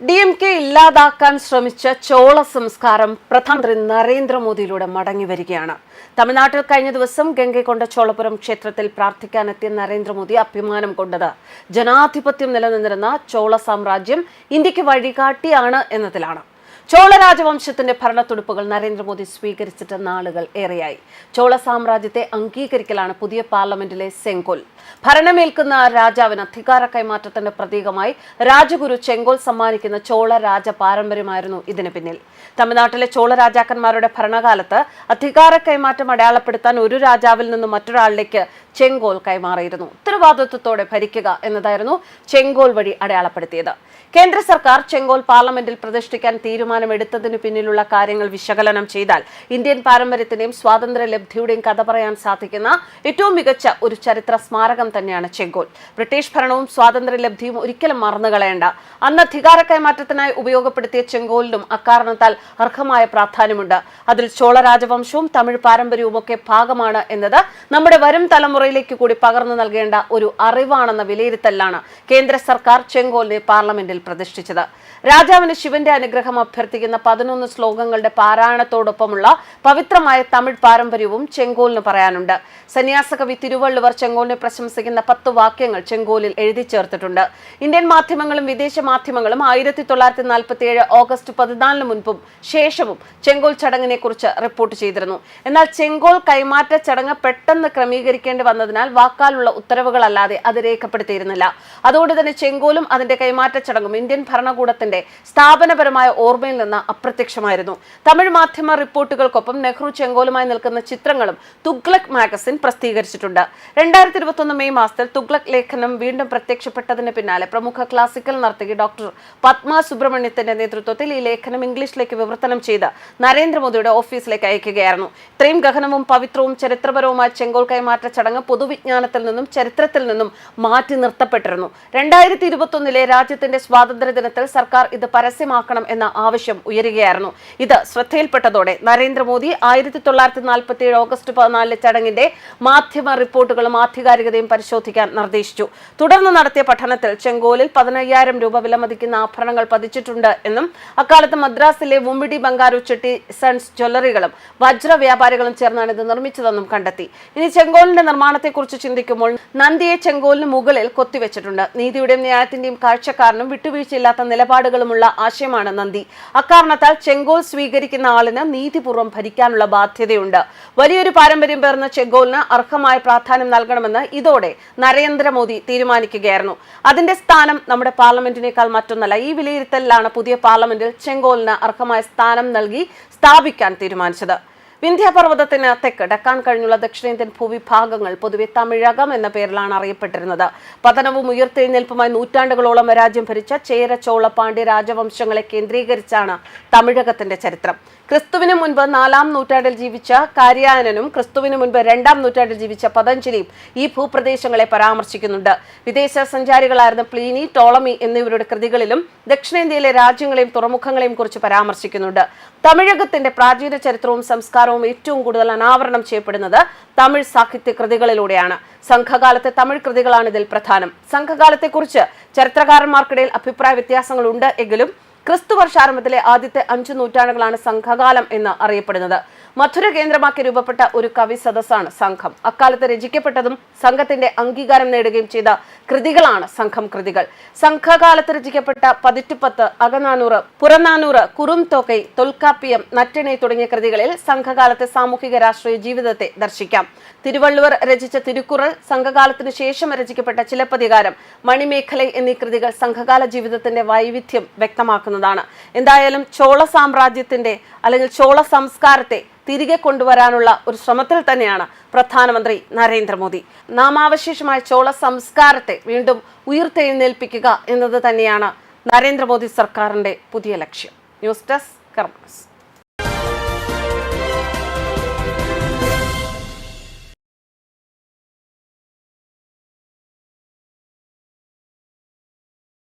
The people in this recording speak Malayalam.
ഡി എം കെ ഇല്ലാതാക്കാൻ ശ്രമിച്ച ചോള സംസ്കാരം പ്രധാനമന്ത്രി നരേന്ദ്രമോദിയിലൂടെ മടങ്ങി വരികയാണ് തമിഴ്നാട്ടിൽ കഴിഞ്ഞ ദിവസം ഗംഗൈകൊണ്ട ചോളപുരം ക്ഷേത്രത്തിൽ പ്രാർത്ഥിക്കാനെത്തിയ നരേന്ദ്രമോദി അഭിമാനം കൊണ്ടത്. ജനാധിപത്യം നിലനിന്നിരുന്ന ചോള സാമ്രാജ്യം ഇന്ത്യയ്ക്ക് വഴികാട്ടിയാണ് എന്നതിലാണ്. ചോള രാജവംശത്തിന്റെ ഭരണത്തുടുപ്പുകൾ നരേന്ദ്രമോദി സ്വീകരിച്ചിട്ട് നാളുകൾ ഏറെയായി. ചോള സാമ്രാജ്യത്തെ അംഗീകരിക്കലാണ് പുതിയ പാർലമെന്റിലെ സെങ്കോൽ ഭരണമേൽക്കുന്ന രാജാവിന് അധികാര കൈമാറ്റത്തിന്റെ പ്രതീകമായി രാജഗുരു ചെങ്കോൽ സമ്മാനിക്കുന്ന ചോള രാജ പാരമ്പര്യമായിരുന്നു ഇതിന് പിന്നിൽ. തമിഴ്നാട്ടിലെ ചോള രാജാക്കന്മാരുടെ ഭരണകാലത്ത് അധികാര കൈമാറ്റം അടയാളപ്പെടുത്താൻ ഒരു രാജാവിൽ നിന്നും മറ്റൊരാളിലേക്ക് ചെങ്കോൽ കൈമാറിയിരുന്നു. ഉത്തരവാദിത്വത്തോടെ ഭരിക്കുക എന്നതായിരുന്നു ചെങ്കോൽ വഴി അടയാളപ്പെടുത്തിയത്. കേന്ദ്ര സർക്കാർ ചെങ്കോൽ പാർലമെന്റിൽ പ്രതിഷ്ഠിക്കാൻ തീരുമാനമെടുത്തതിന് പിന്നിലുള്ള കാര്യങ്ങൾ വിശകലനം ചെയ്താൽ ഇന്ത്യൻ പാരമ്പര്യത്തിന്റെയും സ്വാതന്ത്ര്യ ലബ്ധിയുടെയും കഥ പറയാൻ സാധിക്കുന്ന ഏറ്റവും മികച്ച ഒരു ചരിത്ര സ്മാരകം തന്നെയാണ് ചെങ്കോൽ. ബ്രിട്ടീഷ് ഭരണവും സ്വാതന്ത്ര്യ ലബ്ധിയും ഒരിക്കലും മറന്നുകളയേണ്ട അന്ന് അധികാര കൈമാറ്റത്തിനായി ഉപയോഗപ്പെടുത്തിയ ചെങ്കോലിനും അക്കാരണത്താൽ അർഹമായ പ്രാധാന്യമുണ്ട്. അതിൽ ചോള രാജവംശവും തമിഴ് പാരമ്പര്യവും ഒക്കെ ഭാഗമാണ് എന്നത് നമ്മുടെ വരും തലമുറയിലേക്ക് കൂടി പകർന്നു നൽകേണ്ട ഒരു അറിവാണെന്ന വിലയിരുത്തലാണ് കേന്ദ്ര സർക്കാർ ചെങ്കോലിനെ പാർലമെന്റിൽ പ്രതിഷ്ഠിച്ചത്. രാജാവിന് ശിവന്റെ അനുഗ്രഹം അഭ്യർത്ഥിക്കുന്ന പതിനൊന്ന് ശ്ലോകങ്ങളുടെ പാരായണത്തോടൊപ്പമുള്ള പവിത്രമായ തമിഴ് പാരമ്പര്യവും ചെങ്കോലിന് പറയാനുണ്ട്. സന്യാസകവി തിരുവള്ളുവർ ചെങ്കോലിനെ പ്രശംസിക്കുന്ന പത്ത് വാക്യങ്ങൾ ചെങ്കോലിൽ എഴുതി ചേർത്തിട്ടുണ്ട്. ഇന്ത്യൻ മാധ്യമങ്ങളും വിദേശ മാധ്യമങ്ങളും ആയിരത്തി തൊള്ളായിരത്തി നാൽപ്പത്തി ഏഴ് ഓഗസ്റ്റ് പതിനാലിന് മുൻപും ശേഷവും ചെങ്കോൽ ചടങ്ങിനെ കുറിച്ച് റിപ്പോർട്ട് ചെയ്തിരുന്നു. എന്നാൽ ചെങ്കോൽ കൈമാറ്റ ചടങ്ങ് പെട്ടെന്ന് ക്രമീകരിക്കേണ്ടി വന്നതിനാൽ വാക്കാലുള്ള ഉത്തരവുകളല്ലാതെ അത് രേഖപ്പെടുത്തിയിരുന്നില്ല. അതുകൊണ്ട് തന്നെ ചെങ്കോലും അതിന്റെ കൈമാറ്റ ചടങ്ങും ഇന്ത്യൻ ഭരണകൂടത്തിന്റെ സ്ഥാപനപരമായ ഓർമ്മയിൽ നിന്ന് അപ്രത്യക്ഷമായിരുന്നു. തമിഴ് മാധ്യമ റിപ്പോർട്ടുകൾക്കൊപ്പം നെഹ്റു ചെങ്കോലുമായി നിൽക്കുന്ന ചിത്രങ്ങളും തുഗ്ലക് മാഗസിൻ പ്രസിദ്ധീകരിച്ചിട്ടുണ്ട്. രണ്ടായിരത്തി ഇരുപത്തൊന്ന് മെയ് മാസത്തിൽ തുഗ്ലക് ലേഖനം വീണ്ടും പ്രത്യക്ഷപ്പെട്ടതിന് പിന്നാലെ പ്രമുഖ ക്ലാസിക്കൽ നർത്തകി ഡോക്ടർ പത്മ സുബ്രഹ്മണ്യത്തിന്റെ നേതൃത്വത്തിൽ ഈ ലേഖനം ഇംഗ്ലീഷിലേക്ക് വിവർത്തനം ചെയ്ത് നരേന്ദ്രമോദിയുടെ ഓഫീസിലേക്ക് അയക്കുകയായിരുന്നു. ഇത്രയും ഗഹനവും പവിത്രവും ചരിത്രപരവുമായ ചെങ്കോൽ കൈമാറ്റ ചടങ്ങ് പൊതുവിജ്ഞാനത്തിൽ നിന്നും ചരിത്രത്തിൽ നിന്നും മാറ്റി നിർത്തപ്പെട്ടിരുന്നു. രണ്ടായിരത്തി ഇരുപത്തൊന്നിലെ രാജ്യത്തിന്റെ സ്വാതന്ത്ര്യ ദിനത്തിൽ സർക്കാർ ഇത് പരസ്യമാക്കണം എന്ന ആവശ്യം ഉയരുകയായിരുന്നു. ഇത് ശ്രദ്ധയിൽപ്പെട്ടതോടെ നരേന്ദ്രമോദി ആയിരത്തി തൊള്ളായിരത്തി നാൽപ്പത്തി ഏഴ് ഓഗസ്റ്റ് പതിനാലിലെ ചടങ്ങിന്റെ മാധ്യമ റിപ്പോർട്ടുകളും ആധികാരികതയും പരിശോധിക്കാൻ നിർദ്ദേശിച്ചു. തുടർന്ന് നടത്തിയ പഠനത്തിൽ ചെങ്കോലിൽ പതിനയ്യായിരം രൂപ വിലമതിക്കുന്ന ആഭരണങ്ങൾ പതിച്ചിട്ടുണ്ട് എന്നും അക്കാലത്ത് മദ്രാസിലെ മുമ്പിടി ബംഗാരു ചെട്ടി സൺസ് ജ്വല്ലറികളും വജ്ര വ്യാപാരികളും ചേർന്നാണ് ഇത് നിർമ്മിച്ചതെന്നും കണ്ടെത്തി. ഇനി ചെങ്കോലിന്റെ നിർമ്മാണത്തെക്കുറിച്ച് ചിന്തിക്കുമ്പോൾ നന്ദിയെ ചെങ്കോലിന് മുകളിൽ കൊത്തിവെച്ചിട്ടുണ്ട്. നീതിയുടെയും ന്യായത്തിന്റെയും കാഴ്ചക്കാരനും വിട്ടുവീഴ്ചയില്ലാത്ത നിലപാടുകളുമുള്ള ആശയമാണ് നന്ദി. അക്കാരണത്താൽ ചെങ്കോൽ സ്വീകരിക്കുന്ന ആളിന് നീതിപൂർവം ഭരിക്കാനുള്ള ബാധ്യതയുണ്ട്. വലിയൊരു പാരമ്പര്യം പേർന്ന ചെങ്കോലിന് അർഹമായ പ്രാധാന്യം നൽകണമെന്ന് ഇതോടെ നരേന്ദ്രമോദി തീരുമാനിക്കുകയായിരുന്നു. അതിന്റെ സ്ഥാനം നമ്മുടെ പാർലമെന്റിനേക്കാൾ മറ്റൊന്നല്ല ഈ വിലയിരുത്തലിലാണ് പുതിയ പാർലമെന്റിൽ ചെങ്കോലിന് അർഹമായ സ്ഥാനം നൽകി സ്ഥാപിക്കാൻ തീരുമാനിച്ചത്. വിന്ധ്യാപർവതത്തിന് തെക്ക് ഡക്കാൻ കഴിഞ്ഞുള്ള ദക്ഷിണേന്ത്യൻ ഭൂവിഭാഗങ്ങൾ പൊതുവെ തമിഴകം എന്ന പേരിലാണ് അറിയപ്പെട്ടിരുന്നത്. പതനവും ഉയർത്തെഴുന്നേൽപ്പുമായി നൂറ്റാണ്ടുകളോളം രാജ്യം ഭരിച്ച ചേര ചോള പാണ്ഡ്യ രാജവംശങ്ങളെ കേന്ദ്രീകരിച്ചാണ് തമിഴകത്തിന്റെ ചരിത്രം. ക്രിസ്തുവിന് മുൻപ് നാലാം നൂറ്റാണ്ടിൽ ജീവിച്ച കാര്യായനും ക്രിസ്തുവിന് മുൻപ് രണ്ടാം നൂറ്റാണ്ടിൽ ജീവിച്ച പതഞ്ജലിയും ഈ ഭൂപ്രദേശങ്ങളെ പരാമർശിക്കുന്നുണ്ട്. വിദേശ സഞ്ചാരികളായിരുന്ന പ്ലീനി ടോളമി എന്നിവരുടെ കൃതികളിലും ദക്ഷിണേന്ത്യയിലെ രാജ്യങ്ങളെയും തുറമുഖങ്ങളെയും കുറിച്ച് പരാമർശിക്കുന്നുണ്ട്. തമിഴകത്തിന്റെ പ്രാചീന ചരിത്രവും സംസ്കാരവും ഏറ്റവും കൂടുതൽ അനാവരണം ചെയ്യപ്പെടുന്നത് തമിഴ് സാഹിത്യ കൃതികളിലൂടെയാണ്. സംഘകാലത്തെ തമിഴ് കൃതികളാണ് ഇതിൽ പ്രധാനം. സംഘകാലത്തെക്കുറിച്ച് ചരിത്രകാരന്മാർക്കിടയിൽ അഭിപ്രായ വ്യത്യാസങ്ങളുണ്ട് എങ്കിലും ക്രിസ്തു വർഷാരംഭത്തിലെ ആദ്യത്തെ അഞ്ചു നൂറ്റാണ്ടുകളാണ് സംഘകാലം എന്ന് അറിയപ്പെടുന്നത്. മധുര കേന്ദ്രമാക്കി രൂപപ്പെട്ട ഒരു കവി സദസ്സാണ് സംഘം. അക്കാലത്ത് രചിക്കപ്പെട്ടതും സംഘത്തിന്റെ അംഗീകാരം നേടുകയും ചെയ്ത കൃതികളാണ് സംഘം കൃതികൾ. സംഘകാലത്ത് രചിക്കപ്പെട്ട പതിറ്റുപത്ത് അകനാനൂറ് പുറനാനൂറ് കുറും തോക്കൈ തൊൽക്കാപ്പിയം നറ്റണി തുടങ്ങിയ കൃതികളിൽ സംഘകാലത്തെ സാമൂഹിക രാഷ്ട്രീയ ജീവിതത്തെ ദർശിക്കാം. തിരുവള്ളുവർ രചിച്ച തിരുക്കുറൾ സംഘകാലത്തിനു ശേഷം രചിക്കപ്പെട്ട ചിലപ്പതികാരം മണിമേഖല എന്നീ കൃതികൾ സംഘകാല ജീവിതത്തിന്റെ വൈവിധ്യം വ്യക്തമാക്കുന്നതാണ്. എന്തായാലും ചോള സാമ്രാജ്യത്തിന്റെ അല്ലെങ്കിൽ ചോള സംസ്കാരത്തെ തിരികെ കൊണ്ടുവരാനുള്ള ഒരു ശ്രമത്തിൽ തന്നെയാണ് പ്രധാനമന്ത്രി നരേന്ദ്രമോദി. നാമാവശേഷമായ ചോള സംസ്കാരത്തെ വീണ്ടും ഉയർത്തെഴുന്നേൽപ്പിക്കുക എന്നത് തന്നെയാണ് നരേന്ദ്രമോദി സർക്കാരിന്റെ പുതിയ ലക്ഷ്യം. News desk കർമ്മസ്